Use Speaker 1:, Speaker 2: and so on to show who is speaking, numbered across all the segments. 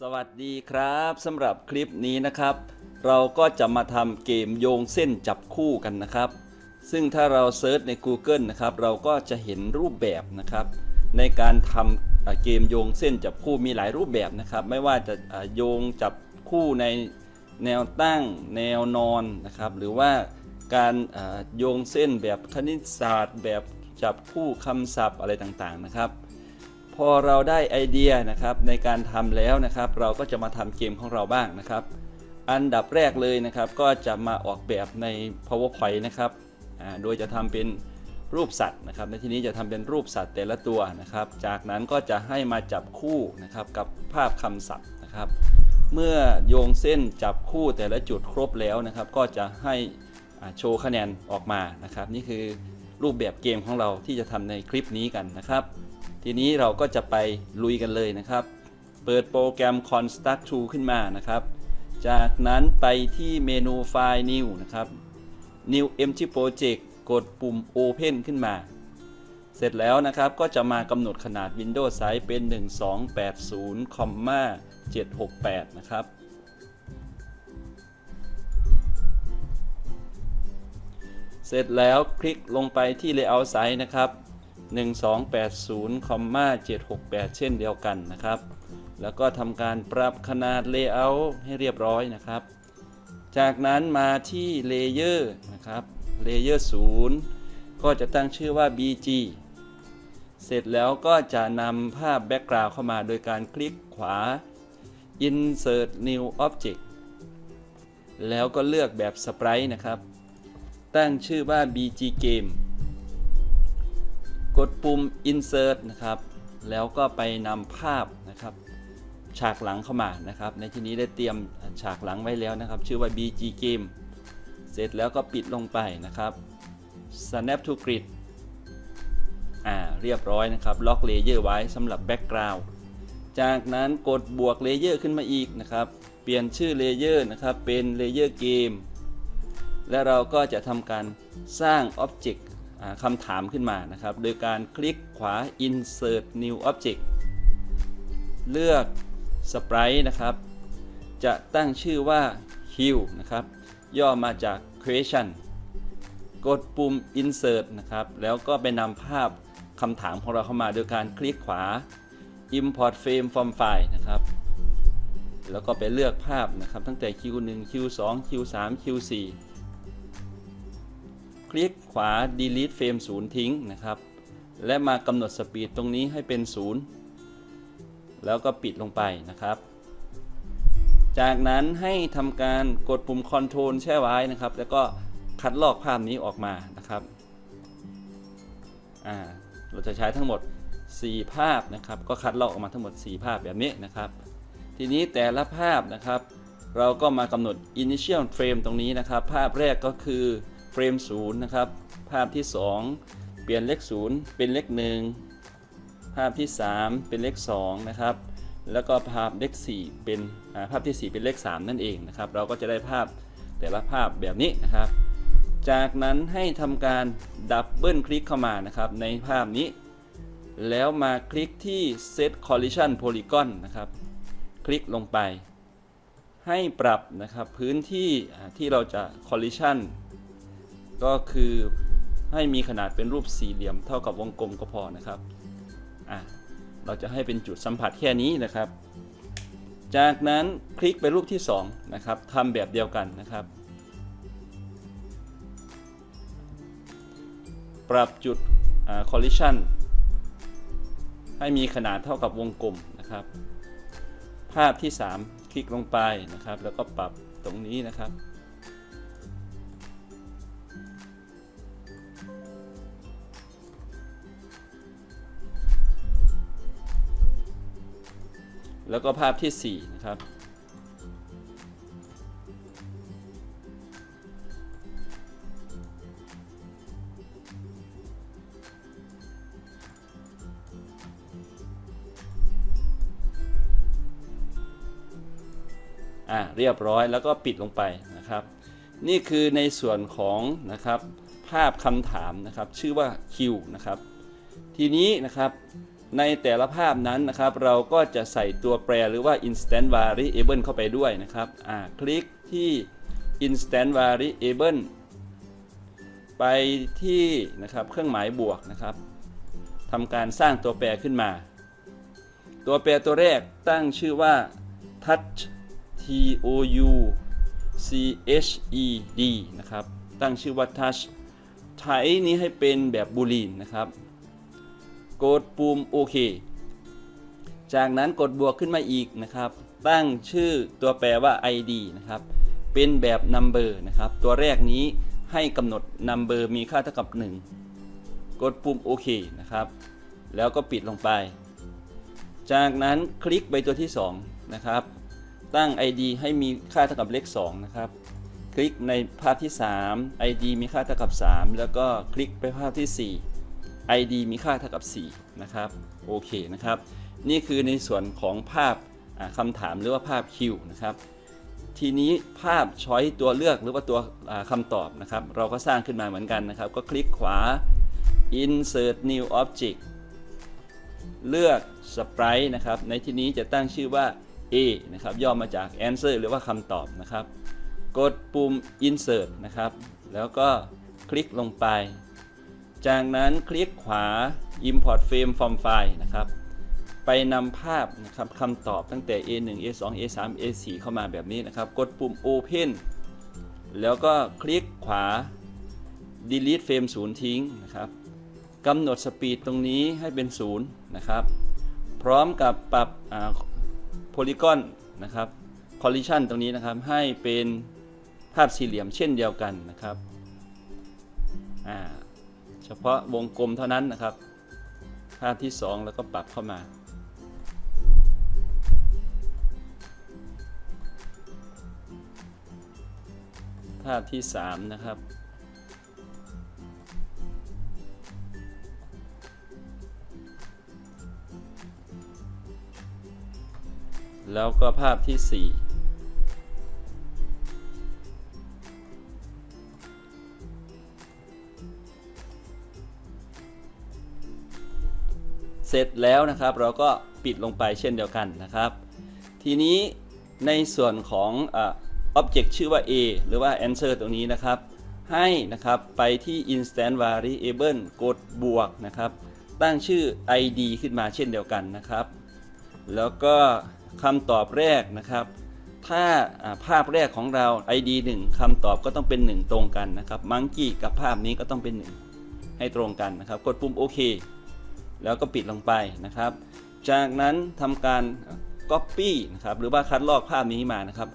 Speaker 1: สวัสดีครับสำหรับคลิปนี้นะครับ เราก็จะมาทำเกมโยงเส้นจับคู่กันนะครับ ซึ่งถ้าเราเซิร์ชใน Google นะครับ เราก็จะเห็นรูปแบบนะครับ ในการทำเกมโยงเส้นจับคู่มีหลายรูปแบบนะครับ ไม่ว่าจะโยงจับคู่ในแนวตั้งแนวนอนนะครับ หรือว่าการโยงเส้นแบบคณิตศาสตร์ แบบจับคู่คำศัพท์อะไรต่างๆนะครับ พอเราได้ไอเดียนะครับในการทำแล้วนะครับ เราก็จะมาทำเกมของเราบ้างนะครับ อันดับแรกเลยนะครับ ก็จะมาออกแบบใน powerpoint นะครับโดยจะทำเป็นรูปสัตว์นะครับ ในที่นี้จะทำเป็นรูปสัตว์แต่ละตัวนะครับ จากนั้นก็จะให้มาจับคู่นะครับกับภาพคำศัพท์นะครับ เมื่อโยงเส้นจับคู่แต่ละจุดครบแล้วนะครับ ก็จะให้โชว์คะแนนออกมานะครับ นี่คือรูปแบบเกมของเราที่จะทำในคลิปนี้กันนะครับ ทีนี้เราก็จะไปลุยกันเลยนะครับ เปิดโปรแกรม Construct to ขึ้นมานะครับ จากนั้นไปที่เมนูไฟล์ New นะครับ New Empty Project กดปุ่ม Open ขึ้นมา เสร็จแล้วนะครับก็จะมากำหนดขนาด Windows Size เป็น 1280,768 นะครับเสร็จแล้วคลิกลงไปที่ Layout Size นะครับ 1280,768 เช่นเดียวกันนะครับ แล้วก็ทำการปรับขนาด Layout ให้เรียบร้อยนะครับ จากนั้นมาที่ Layer นะครับ Layer 0ก็จะตั้งชื่อว่า BG เสร็จแล้วก็จะนำภาพ Background เข้ามาโดยการคลิกขวา Insert New Object แล้วก็เลือกแบบ Sprite นะครับ ตั้งชื่อว่า BG Game กดปุ่ม insert นะครับ แล้วก็ไปนำภาพนะครับ ฉากหลังเข้ามานะครับ ในที่นี้ได้เตรียมฉากหลังไว้แล้วนะครับ ชื่อว่า BG Game เสร็จแล้วก็ปิดลงไปนะครับ Snap to Grid อ่า เรียบร้อยนะครับล็อกเลเยอร์ไว้สำหรับ Background จากนั้นกดบวกเลเยอร์ขึ้นมาอีกนะครับ เปลี่ยนชื่อเลเยอร์นะครับ เป็นเลเยอร์เกมและเราก็จะทำการสร้าง Object อ่า คำถามขึ้นมานะครับ โดยการคลิกขวา Insert New Object เลือก Sprite นะครับ จะตั้งชื่อว่า Q นะครับ ย่อมาจาก Question กดปุ่ม Insert นะครับ แล้วก็ไปนำภาพคำถามของเราเข้ามาโดยการคลิกขวา Import Frame from File นะครับ แล้วก็ไปเลือกภาพนะครับ ตั้งแต่ Q1 Q2 Q3 Q4 ลิกขวา delete frame 0 ทิ้งนะครับ และมากำหนดสปีดตรงนี้ให้เป็น 0 แล้วก็ปิดลงไปนะครับ จากนั้นให้ทำการกดปุ่ม Control แช่ไว้นะครับ แล้วก็คัดลอกภาพนี้ออกมานะครับอ่าเราจะใช้ทั้งหมด 4 ภาพนะครับ ก็คัดลอกออกมาทั้งหมด 4 ภาพแบบนี้นะครับ ทีนี้แต่ละภาพนะครับ เราก็มากำหนด initial frame ตรงนี้นะครับ ภาพแรกก็คือ เฟรม0นะครับ ภาพที่ 2 เปลี่ยนเลข0เป็นเลข1 ภาพที่ 3 เป็นเลข2นะครับ แล้วก็ภาพเลข4เป็นภาพที่ 4 เป็นเลข 3 นั่นเองนะครับ เราก็จะได้ภาพแต่ละภาพแบบนี้นะครับ จากนั้นให้ทำการดับเบิลคลิกเข้ามานะครับในภาพนี้ แล้วมาคลิกที่ Set Collision Polygon นะครับ คลิกลงไปให้ปรับนะครับพื้นที่ที่เราจะ collision ก็คือให้มีขนาดเป็นรูปสี่เหลี่ยมเท่ากับวงกลมก็พอนะครับอะเราจะให้เป็นจุดสัมผัสแค่นี้นะครับ จากนั้นคลิกไปรูปที่2นะครับทำแบบเดียวกันนะครับ ปรับจุดอ่า collision ให้มีขนาดเท่ากับวงกลมนะครับ ภาพที่ 3 คลิกลงไปนะครับ แล้วก็ปรับตรงนี้นะครับ แล้วก็ภาพที่ 4 นะครับ อ่าเรียบร้อยแล้วก็ปิดลงไปนะครับ นี่คือในส่วนของนะครับภาพคำถามนะครับชื่อว่า Q นะครับ ทีนี้นะครับ ในแต่ละภาพนั้นนะครับ เราก็จะใส่ตัวแปรหรือว่า instant variable เข้าไปด้วยนะครับคลิกที่ instant variable ไปที่นะครับเครื่องหมายบวกนะครับทำการสร้างตัวแปรขึ้นมา ตัวแปรตัวแรกตั้งชื่อว่า touch t o u c h e d นะครับ ตั้งชื่อว่า touch ใช้นี้ให้เป็นแบบบูลีนนะครับ กดปุ่มโอเค จากนั้นกดบวกขึ้นมาอีกนะครับ ตั้งชื่อตัวแปรว่า id นะครับ เป็นแบบ number นะครับ ตัวแรกนี้ให้กำหนด number มีค่าเท่ากับ 1 กดปุ่มโอเคนะครับ แล้วก็ปิดลงไป จากนั้นคลิกไปตัวที่ 2 นะครับ ตั้ง id ให้มีค่าเท่ากับเลข 2 นะครับคลิกในภาพที่ 3 id มีค่าเท่ากับ 3 แล้วก็คลิกไปภาพที่ 4 id มีค่าเท่ากับ 4 นะครับ โอเคนะครับ นี่คือในส่วนของภาพคำถามหรือว่าภาพคิวนะครับ ทีนี้ภาพช้อยตัวเลือกหรือว่าตัวคำตอบนะครับ เราก็สร้างขึ้นมาเหมือนกันนะครับ ก็คลิกขวา insert new object เลือก sprite นะครับ ในที่นี้จะตั้งชื่อว่า A นะครับ ย่อมาจาก answer หรือว่าคำตอบนะครับ กดปุ่ม insert นะครับ แล้วก็คลิกลงไป จากนั้นคลิกขวา import frame from file นะครับ ไปนำภาพนะครับคำตอบตั้งแต่ A1 A2 A3 A4 เข้ามาแบบนี้นะครับ กดปุ่ม Open แล้วก็คลิกขวา Delete Frame 0ทิ้งนะครับกำหนดสปีดตรงนี้ให้เป็น0นะครับ พร้อมกับปรับโพลีกอนนะครับ Collision ตรงนี้นะครับให้เป็นภาพสี่เหลี่ยมเช่นเดียวกันนะครับอ่า เฉพาะวงกลมเท่านั้นนะครับภาพที่ 2 แล้วก็ปรับเข้ามา ภาพที่ 3 นะครับ แล้วก็ภาพที่ 4 เสร็จแล้วนะครับ เราก็ปิดลงไปเช่นเดียวกันนะครับ ทีนี้ในส่วนของอ่า object ชื่อว่า A หรือว่า answer ตรงนี้นะครับ ให้นะครับไปที่ instant variable กดบวกนะครับ ตั้งชื่อ id ขึ้นมาเช่นเดียวกันนะครับ แล้วก็คำตอบแรกนะครับ ถ้าภาพแรกของเรา id 1คำตอบก็ต้องเป็น 1 ตรงกันนะครับ monkey กับภาพนี้ก็ต้องเป็น 1 ให้ตรงกันนะครับ กดปุ่มโอเค แล้วก็ปิดลงไปนะครับ จากนั้นทำการ Copy นะครับหรือว่าคัดลอกภาพนี้มานะครับ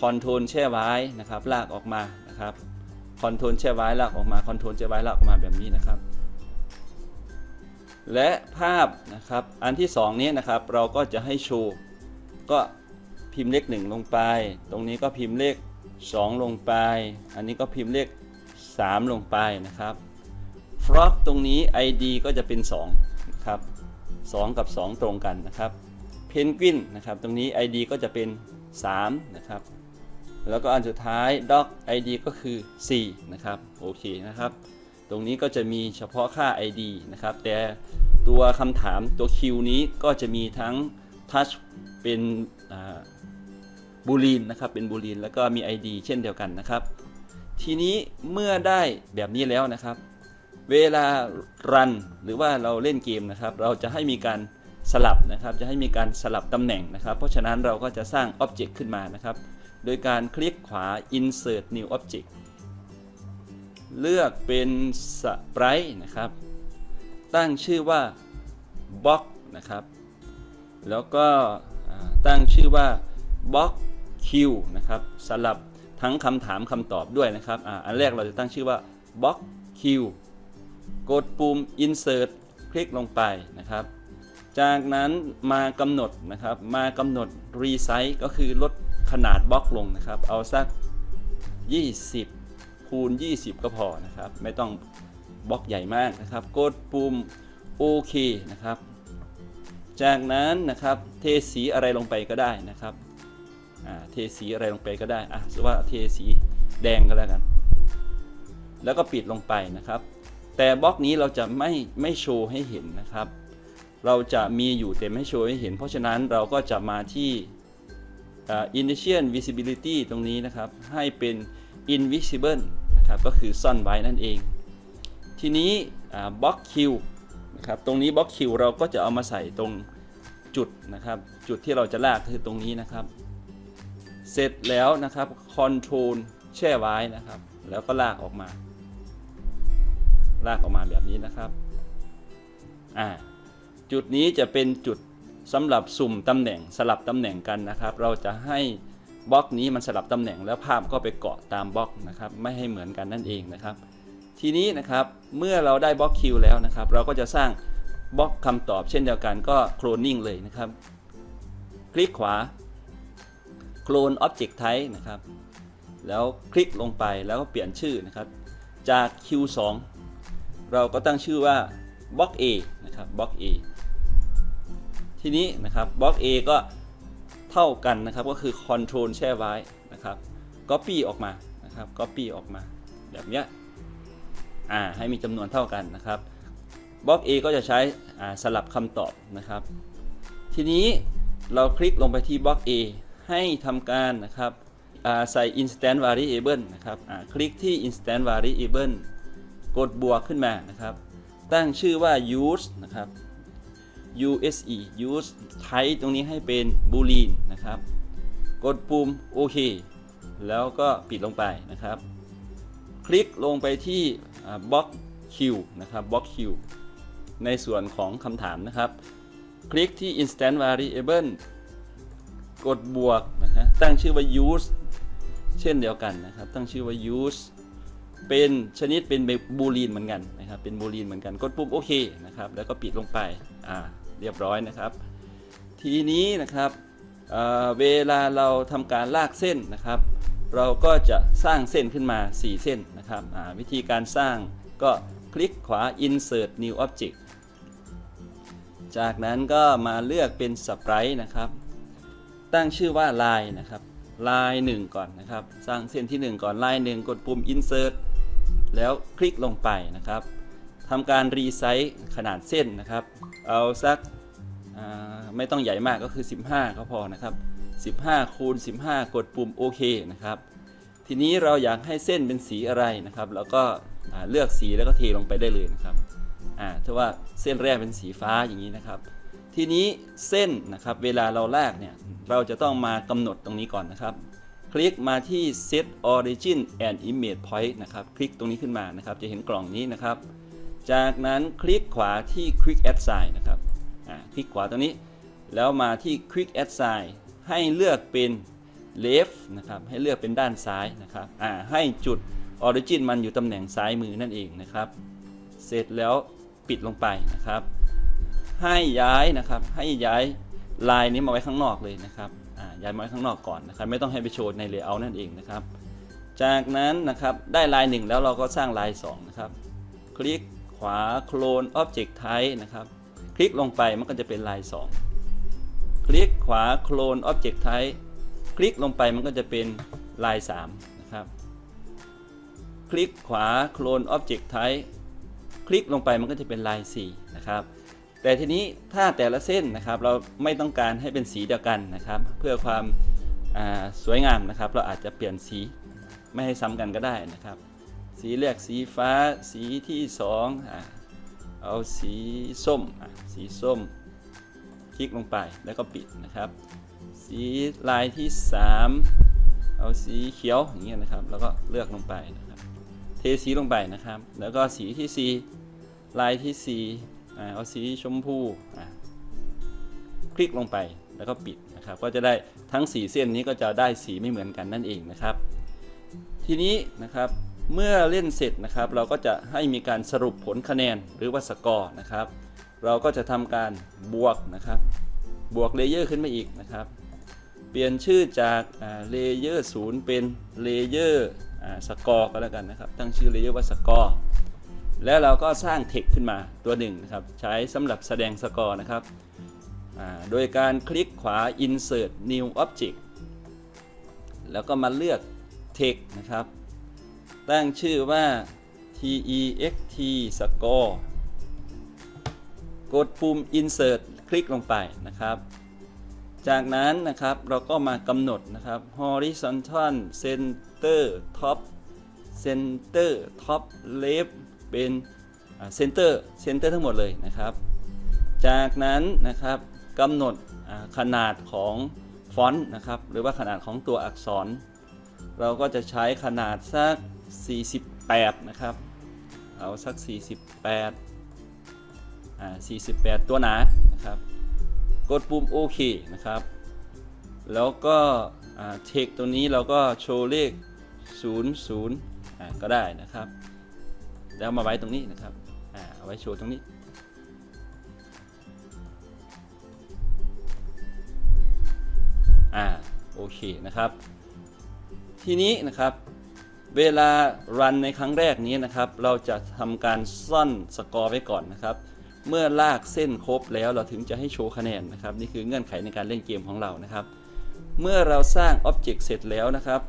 Speaker 1: คอนโทรลแช่ไว้นะครับ ลากออกมานะครับคอนโทรลแช่ไว้ลากออกมาคอนโทรลแช่ไว้ลากออกมาแบบนี้นะครับ และภาพนะครับอันที่สองนี้นะครับเราก็จะให้โชว์ก็พิมพ์เลข 1 ลงไป ตรงนี้ก็พิมพ์เลข 2 ลงไป อันนี้ก็พิมพ์เลข 3 ลงไปนะครับฟลอกตรงนี้ ID ก็จะเป็น 2 2 กับ 2 ตรงกันนะครับเพนกวินนะครับตรงนี้ ID ก็จะเป็น 3 นะครับ แล้วก็อันสุดท้าย doc ID ก็คือ4นะครับโอเคนะครับ ตรงนี้ก็จะมีเฉพาะค่า ID นะครับ แต่ตัวคำถามตัว Q นี้ก็จะมีทั้ง touch เป็นบูลีนนะครับเป็นบูลีนแล้วก็มี ID เช่นเดียวกันนะครับ ทีนี้เมื่อได้แบบนี้แล้วนะครับ เวลารันหรือว่าเราเล่นเกมนะครับ เราจะให้มีการสลับนะครับ จะให้มีการสลับตำแหน่งนะครับ เพราะฉะนั้นเราก็จะสร้าง Object ขึ้นมานะครับ โดยการคลิกขวา Insert New Object เลือกเป็น Sprite นะครับ ตั้งชื่อว่า Box นะครับ แล้วก็ตั้งชื่อว่า Box Q นะครับสลับทั้งคำถามคำตอบด้วยนะครับออันแรกเราจะตั้งชื่อว่า Box Q ก กดปุ่ม insert คลิกลงไปนะครับ จากนั้นมากำหนดนะครับมากำหนด resize ก็คือลดขนาดบล็อกลงนะครับ เอาสัก 20 คูณ 20 ก็พอนะครับ ไม่ต้องบล็อกใหญ่มากนะครับ กดปุ่มโอเคนะครับ จากนั้นนะครับเทสีอะไรลงไปก็ได้นะครับเทสีอะไรลงไปก็ได้อะสมมุติว่าเทสีแดงก็แล้วกัน แล้วก็ปิดลงไปนะครับ แต่บล็อกนี้เราจะไม่ไม่โชว์ให้เห็นนะครับ เราจะมีอยู่แต่ไม่โชว์ให้เห็น เพราะฉะนั้นเราก็จะมาที่ initial visibility ตรงนี้นะครับ ให้เป็น invisible นะครับ ก็คือซ่อนไว้นั่นเอง ทีนี้บล็อกคิวนะครับ ตรงนี้บล็อกคิวเราก็จะเอามาใส่ตรงจุดนะครับ จุดที่เราจะลากคือตรงนี้นะครับ เสร็จแล้วนะครับคอนโทรลแช่ไว้นะครับ แล้วก็ลากออกมา ลากออกมาแบบนี้นะครับอ่าจุดนี้จะเป็นจุดสำหรับสุ่มตำแหน่งสลับตำแหน่งกันนะครับ เราจะให้บล็อกนี้มันสลับตำแหน่งแล้วภาพก็ไปเกาะตามบล็อกนะครับ ไม่ให้เหมือนกันนั่นเองนะครับ ทีนี้นะครับเมื่อเราได้บล็อกคิวแล้วนะครับ เราก็จะสร้างบล็อกคำตอบเช่นเดียวกันก็โคลนนิ่งเลยนะครับ คลิกขวาโคลน Object Type นะครับ แล้วคลิกลงไปแล้วก็เปลี่ยนชื่อนะครับ จาก Q2 เราก็ตั้งชื่อว่าบล็อก A นะครับบล็อก A ทีนี้นะครับบล็อก A ก็เท่ากันนะครับก็คือ Control แช่ไว้นะครับ Copy ออกมานะครับ Copy ออกมา แบบเนี้ยอ่าให้มีจำนวนเท่ากันนะครับบล็อก A ก็จะใช้อ่าสลับคำตอบนะครับ ทีนี้เราคลิกลงไปที่บล็อก A ให้ทำการนะครับอ่าใส่ instant variable นะครับอ่าคลิกที่ instant variable กดบวกขึ้นมานะครับ ตั้งชื่อว่า use นะครับ use use type ตรงนี้ให้เป็น boolean นะครับ กดปุ่มโอเคแล้วก็ปิดลงไปนะครับ คลิกลงไปที่บล็อก Q นะครับบล็อก Q ในส่วนของคำถามนะครับ คลิกที่ instant variable กดบวกนะฮะตั้งชื่อว่า use เช่นเดียวกันนะครับ ตั้งชื่อว่า use เป็นชนิดเป็นบูลีนเหมือนกันนะครับ เป็นบูลีนเหมือนกัน กดปุ่มโอเคนะครับ แล้วก็ปิดลงไป อ่า เรียบร้อยนะครับ ทีนี้นะครับเเวลาเราทำการลากเส้นนะครับ เราก็จะสร้างเส้นขึ้นมา 4 เส้นนะครับ วิธีการสร้างก็คลิกขวา insert new object จากนั้นก็มาเลือกเป็น sprite นะครับ ตั้งชื่อว่า line นะครับ line 1ก่อนนะครับ สร้างเส้นที่ 1 ก่อน line 1กดปุ่ม insert แล้วคลิกลงไปนะครับทำการรีไซส์ขนาดเส้นนะครับ เอาสักไม่ต้องใหญ่มากก็คือ 15 ก็พอนะครับ 15 คูณ 15 กดปุ่มโอเคนะครับ ทีนี้เราอยากให้เส้นเป็นสีอะไรนะครับ แล้วก็เลือกสีแล้วก็เทลงไปได้เลยนะครับอ่าถ้าว่าเส้นแรกเป็นสีฟ้าอย่างนี้นะครับ ทีนี้เส้นนะครับเวลาเราลากเนี่ยเราจะต้องมากำหนดตรงนี้ก่อนนะครับ คลิกมาที่ set origin and image point นะครับ คลิกตรงนี้ขึ้นมานะครับ จะเห็นกล่องนี้นะครับ จากนั้นคลิกขวาที่ quick add sign นะครับ คลิกขวาตรงนี้ แล้วมาที่ quick add sign ให้เลือกเป็น left นะครับ ให้เลือกเป็นด้านซ้ายนะครับ ให้จุด origin มันอยู่ตำแหน่งซ้ายมือนั่นเองนะครับ เสร็จแล้วปิดลงไปนะครับ ให้ย้ายนะครับ ให้ย้ายลายนี้มาไว้ข้างนอกเลยนะครับ ย้ายมาไว้ข้างนอกก่อนนะครับ ไม่ต้องให้ไปโชว์ใน layout นั่นเองนะครับ จากนั้นนะครับได้ลายหนึ่งแล้วเราก็สร้างลายสองนะครับ คลิกขวา clone object type นะครับ คลิกลงไปมันก็จะเป็นลาย 2 คลิกขวา clone object type คลิกลงไปมันก็จะเป็นลาย3นะครับคลิกขวา clone object type คลิกลงไปมันก็จะเป็นลาย 4 นะครับ แต่ทีนี้ถ้าแต่ละเส้นนะครับเราไม่ต้องการให้เป็นสีเดียวกันนะครับ เพื่อความสวยงามนะครับ เราอาจจะเปลี่ยนสีไม่ให้ซ้ำกันก็ได้นะครับ สีแรกสีฟ้าสีที่2อเอาสีส้มสีส้ม คลิกลงไปแล้วก็ปิดนะครับ สีลายที่ 3 เอาสีเขียวอย่างเงี้ยนะครับ แล้วก็เลือกลงไปนะครับ เทสีลงไปนะครับ แล้วก็สีที่ 4 ลายที่4อ่ เอาสีชมพูคลิกลงไปแล้วก็ปิดนะครับก็จะได้ทั้ง 4 เส้นนี้ก็จะได้สีไม่เหมือนกันนั่นเองนะครับ ทีนี้นะครับเมื่อเล่นเสร็จนะครับ เราก็จะให้มีการสรุปผลคะแนนหรือว่าสกอร์นะครับ เราก็จะทำการบวกนะครับ บวกเลเยอร์ขึ้นมาอีกนะครับ เปลี่ยนชื่อจากเลเยอร์ศูนย์เป็นเลเยอร์สกอร์ก็แล้วกันนะครับ ตั้งชื่อเลเยอร์ว่าสกอร์ แล้วเราก็สร้างเทคขึ้นมาตัวหนึ่งนะครับ ใช้สำหรับแสดงสกอร์นะครับ โดยการคลิกขวา insert new object แล้วก็มาเลือก text นะครับ ตั้งชื่อว่า text score กดปุ่ม insert คลิกลงไปนะครับ จากนั้นนะครับเราก็มากำหนดนะครับ horizontal center top center top left เป็นอ่า center center ทั้งหมดเลยนะครับ จากนั้นนะครับกำหนดขนาดของฟอนต์นะครับหรือว่าขนาดของตัวอักษร เราก็จะใช้ขนาดสัก 48 นะครับ เอาสัก 48อ่า48 ตัวหนานะครับ กดปุ่มโอเคนะครับ แล้วก็เทคตัวนี้เราก็โชว์เลข 00อ่าก็ได้นะครับ แล้วมาไว้ตรงนี้นะครับอ่าเอาไว้โชว์ตรงนี้ อ่าโอเคนะครับ ทีนี้นะครับเวลารันในครั้งแรกนี้นะครับ เราจะทำการซ่อนสกอร์ไว้ก่อนนะครับ เมื่อลากเส้นครบแล้วเราถึงจะให้โชว์คะแนนนะครับ นี่คือเงื่อนไขในการเล่นเกมของเรานะครับ เมื่อเราสร้างอ็อบเจกต์เสร็จแล้วนะครับ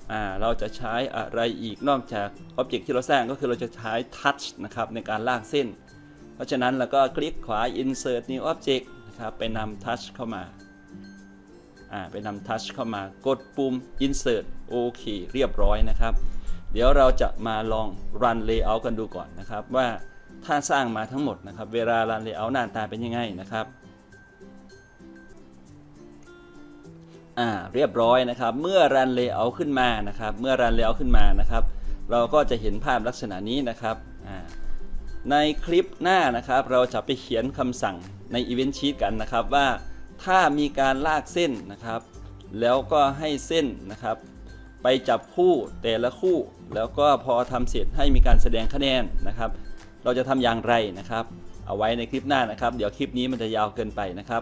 Speaker 1: เราจะใช้อะไรอีกนอกจากอ็อบเจกต์ที่เราสร้างก็คือเราจะใช้ทัชนะครับในการลากเส้น เพราะฉะนั้นเราก็คลิกขวา insert new object นะครับไปนำทัชเข้ามาอ่าไปนำทัชเข้ามากดปุ่ม insert โอเคเรียบร้อยนะครับ เดี๋ยวเราจะมาลอง run layout กันดูก่อนนะครับ ว่าถ้าสร้างมาทั้งหมดนะครับ เวลา run layout หน้าตาเป็นยังไงนะครับ อ่าเรียบร้อยนะครับ เมื่อ run layout ขึ้นมานะครับ เมื่อ run layout ขึ้นมานะครับ เราก็จะเห็นภาพลักษณะนี้นะครับอ่าในคลิปหน้านะครับ เราจะไปเขียนคำสั่งใน Event Sheet กันนะครับว่าถ้ามีการลากเส้นนะครับ แล้วก็ให้เส้นนะครับ ไปจับคู่แต่ละคู่ แล้วก็พอทำเสร็จให้มีการแสดงคะแนนนะครับ เราจะทำอย่างไรนะครับ เอาไว้ในคลิปหน้านะครับ เดี๋ยวคลิปนี้มันจะยาวเกินไปนะครับ